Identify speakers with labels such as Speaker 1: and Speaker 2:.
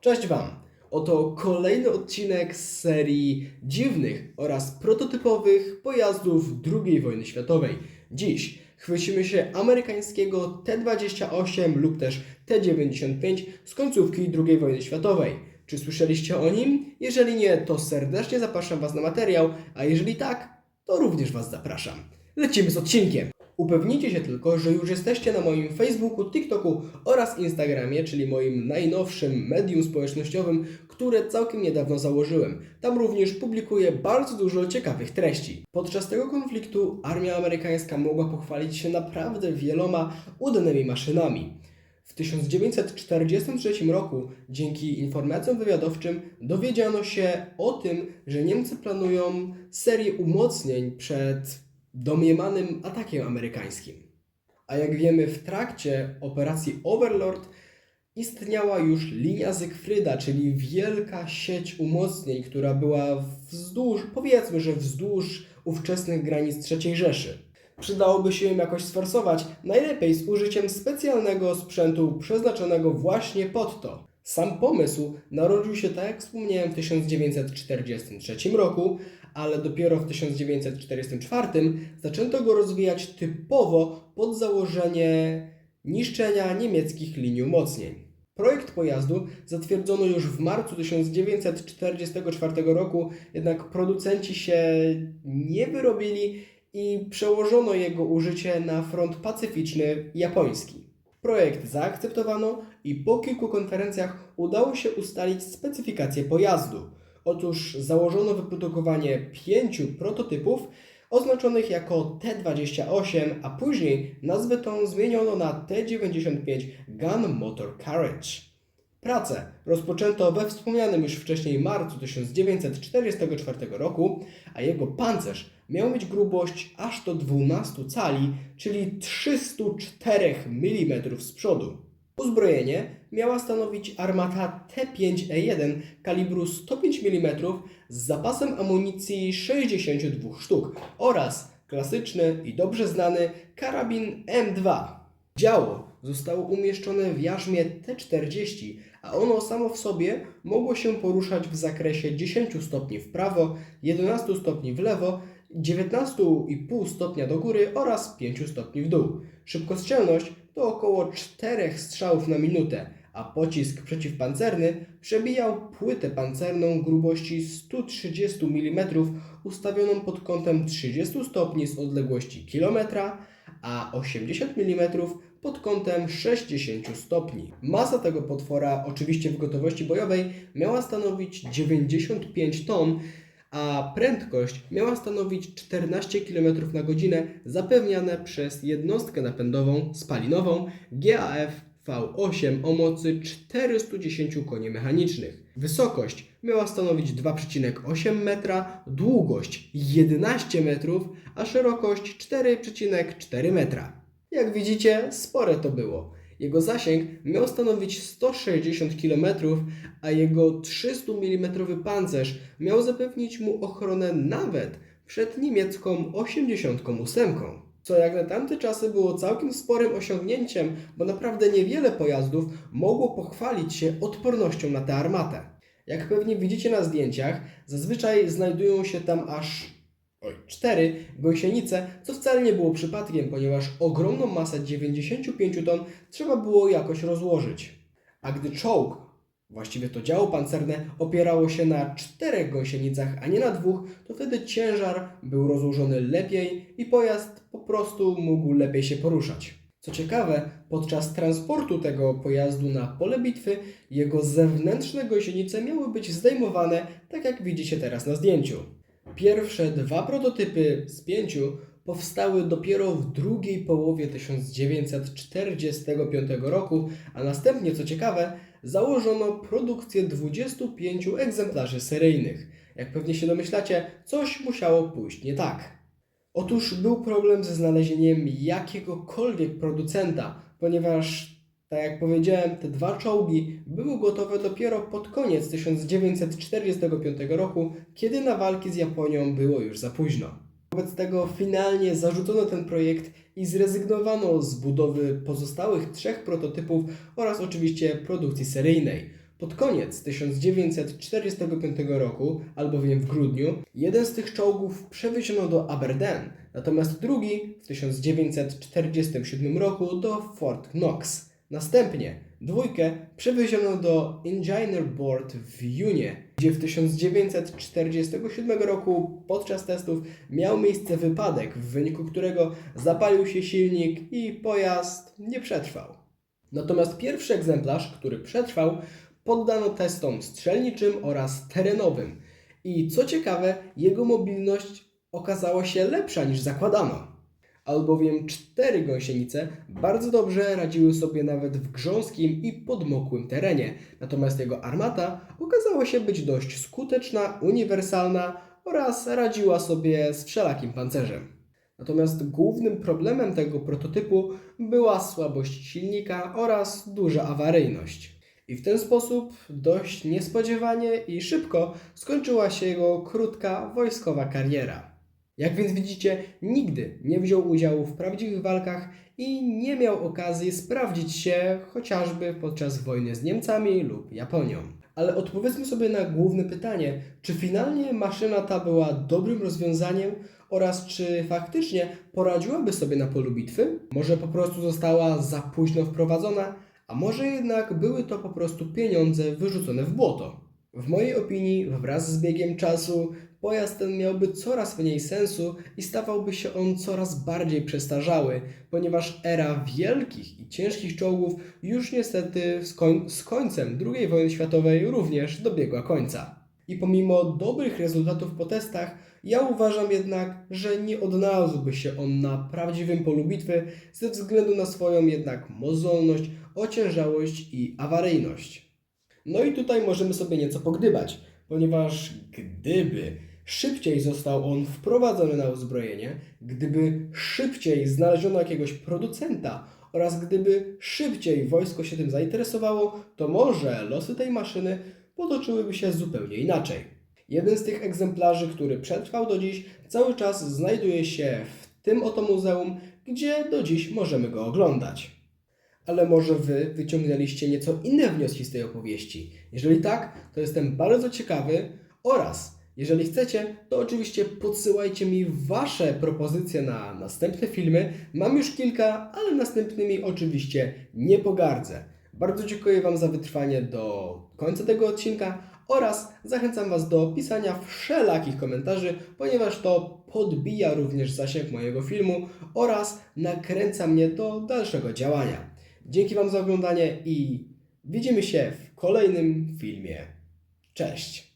Speaker 1: Cześć Wam! Oto kolejny odcinek z serii dziwnych oraz prototypowych pojazdów II wojny światowej. Dziś chwycimy się amerykańskiego T-28 lub też T-95 z końcówki II wojny światowej. Czy słyszeliście o nim? Jeżeli nie, to serdecznie zapraszam Was na materiał, a jeżeli tak, to również Was zapraszam. Lecimy z odcinkiem. Upewnijcie się tylko, że już jesteście na moim Facebooku, TikToku oraz Instagramie, czyli moim najnowszym medium społecznościowym, które całkiem niedawno założyłem. Tam również publikuję bardzo dużo ciekawych treści. Podczas tego konfliktu armia amerykańska mogła pochwalić się naprawdę wieloma udanymi maszynami. W 1943 roku dzięki informacjom wywiadowczym dowiedziano się o tym, że Niemcy planują serię umocnień przed domniemanym atakiem amerykańskim. A jak wiemy, w trakcie operacji Overlord istniała już linia Zygfryda, czyli wielka sieć umocnień, która była wzdłuż, powiedzmy, że wzdłuż ówczesnych granic III Rzeszy. Przydałoby się ją jakoś sforsować, najlepiej z użyciem specjalnego sprzętu przeznaczonego właśnie pod to. Sam pomysł narodził się, tak jak wspomniałem, w 1943 roku, ale dopiero w 1944 zaczęto go rozwijać typowo pod założenie niszczenia niemieckich linii umocnień. Projekt pojazdu zatwierdzono już w marcu 1944 roku, jednak producenci się nie wyrobili i przełożono jego użycie na front pacyficzny japoński. Projekt zaakceptowano i po kilku konferencjach udało się ustalić specyfikację pojazdu. Otóż założono wyprodukowanie pięciu prototypów oznaczonych jako T28, a później nazwę tą zmieniono na T95 Gun Motor Carriage. Pracę rozpoczęto we wspomnianym już wcześniej marcu 1944 roku, a jego pancerz miał mieć grubość aż do 12 cali, czyli 304 mm z przodu. Uzbrojenie miała stanowić armata T5E1 kalibru 105 mm z zapasem amunicji 62 sztuk oraz klasyczny i dobrze znany karabin M2. Działo zostało umieszczone w jarzmie T40, a ono samo w sobie mogło się poruszać w zakresie 10 stopni w prawo, 11 stopni w lewo, 19,5 stopnia do góry oraz 5 stopni w dół. Szybkostrzelność to około 4 strzałów na minutę, a pocisk przeciwpancerny przebijał płytę pancerną grubości 130 mm ustawioną pod kątem 30 stopni z odległości kilometra, a 80 mm pod kątem 60 stopni. Masa tego potwora, oczywiście w gotowości bojowej, miała stanowić 95 ton, a prędkość miała stanowić 14 km na godzinę zapewniane przez jednostkę napędową spalinową GAF V8 o mocy 410 koni mechanicznych. Wysokość miała stanowić 2,8 metra, długość 11 metrów, a szerokość 4,4 metra. Jak widzicie, spore to było. Jego zasięg miał stanowić 160 km, a jego 300 mm pancerz miał zapewnić mu ochronę nawet przed niemiecką 88. Co jak na tamte czasy było całkiem sporym osiągnięciem, bo naprawdę niewiele pojazdów mogło pochwalić się odpornością na tę armatę. Jak pewnie widzicie na zdjęciach, zazwyczaj znajdują się tam aż oj, cztery gąsienice, co wcale nie było przypadkiem, ponieważ ogromną masę 95 ton trzeba było jakoś rozłożyć. A gdy czołg, właściwie to działo pancerne, opierało się na czterech gąsienicach, a nie na dwóch, to wtedy ciężar był rozłożony lepiej i pojazd po prostu mógł lepiej się poruszać. Co ciekawe, podczas transportu tego pojazdu na pole bitwy, jego zewnętrzne gąsienice miały być zdejmowane, tak jak widzicie teraz na zdjęciu. Pierwsze dwa prototypy z pięciu powstały dopiero w drugiej połowie 1945 roku, a następnie, co ciekawe, założono produkcję 25 egzemplarzy seryjnych. Jak pewnie się domyślacie, coś musiało pójść nie tak. Otóż był problem ze znalezieniem jakiegokolwiek producenta, ponieważ, tak jak powiedziałem, te dwa czołgi były gotowe dopiero pod koniec 1945 roku, kiedy na walki z Japonią było już za późno. Wobec tego finalnie zarzucono ten projekt i zrezygnowano z budowy pozostałych trzech prototypów oraz oczywiście produkcji seryjnej. Pod koniec 1945 roku, albowiem w grudniu, jeden z tych czołgów przewieziono do Aberdeen, natomiast drugi w 1947 roku do Fort Knox. Następnie dwójkę przewieziono do Engineer Board w Junie, gdzie w 1947 roku podczas testów miał miejsce wypadek, w wyniku którego zapalił się silnik i pojazd nie przetrwał. Natomiast pierwszy egzemplarz, który przetrwał, poddano testom strzelniczym oraz terenowym. I co ciekawe, jego mobilność okazała się lepsza niż zakładano. Albowiem cztery gąsienice bardzo dobrze radziły sobie nawet w grząskim i podmokłym terenie, natomiast jego armata okazała się być dość skuteczna, uniwersalna oraz radziła sobie z wszelakim pancerzem. Natomiast głównym problemem tego prototypu była słabość silnika oraz duża awaryjność. I w ten sposób dość niespodziewanie i szybko skończyła się jego krótka wojskowa kariera. Jak więc widzicie, nigdy nie wziął udziału w prawdziwych walkach i nie miał okazji sprawdzić się chociażby podczas wojny z Niemcami lub Japonią. Ale odpowiedzmy sobie na główne pytanie, czy finalnie maszyna ta była dobrym rozwiązaniem oraz czy faktycznie poradziłaby sobie na polu bitwy? Może po prostu została za późno wprowadzona, a może jednak były to po prostu pieniądze wyrzucone w błoto? W mojej opinii, wraz z biegiem czasu, pojazd ten miałby coraz mniej sensu i stawałby się on coraz bardziej przestarzały, ponieważ era wielkich i ciężkich czołgów już niestety z, koń- z końcem II wojny światowej również dobiegła końca. I pomimo dobrych rezultatów po testach, ja uważam jednak, że nie odnalazłby się on na prawdziwym polu bitwy ze względu na swoją jednak mozolność, ociężałość i awaryjność. No i tutaj możemy sobie nieco pogdybać, ponieważ gdyby szybciej został on wprowadzony na uzbrojenie, gdyby szybciej znaleziono jakiegoś producenta oraz gdyby szybciej wojsko się tym zainteresowało, to może losy tej maszyny potoczyłyby się zupełnie inaczej. Jeden z tych egzemplarzy, który przetrwał do dziś, cały czas znajduje się w tym oto muzeum, gdzie do dziś możemy go oglądać. Ale może Wy wyciągnęliście nieco inne wnioski z tej opowieści? Jeżeli tak, to jestem bardzo ciekawy oraz jeżeli chcecie, to oczywiście podsyłajcie mi Wasze propozycje na następne filmy. Mam już kilka, ale następnymi oczywiście nie pogardzę. Bardzo dziękuję Wam za wytrwanie do końca tego odcinka oraz zachęcam Was do pisania wszelakich komentarzy, ponieważ to podbija również zasięg mojego filmu oraz nakręca mnie do dalszego działania. Dzięki Wam za oglądanie i widzimy się w kolejnym filmie. Cześć!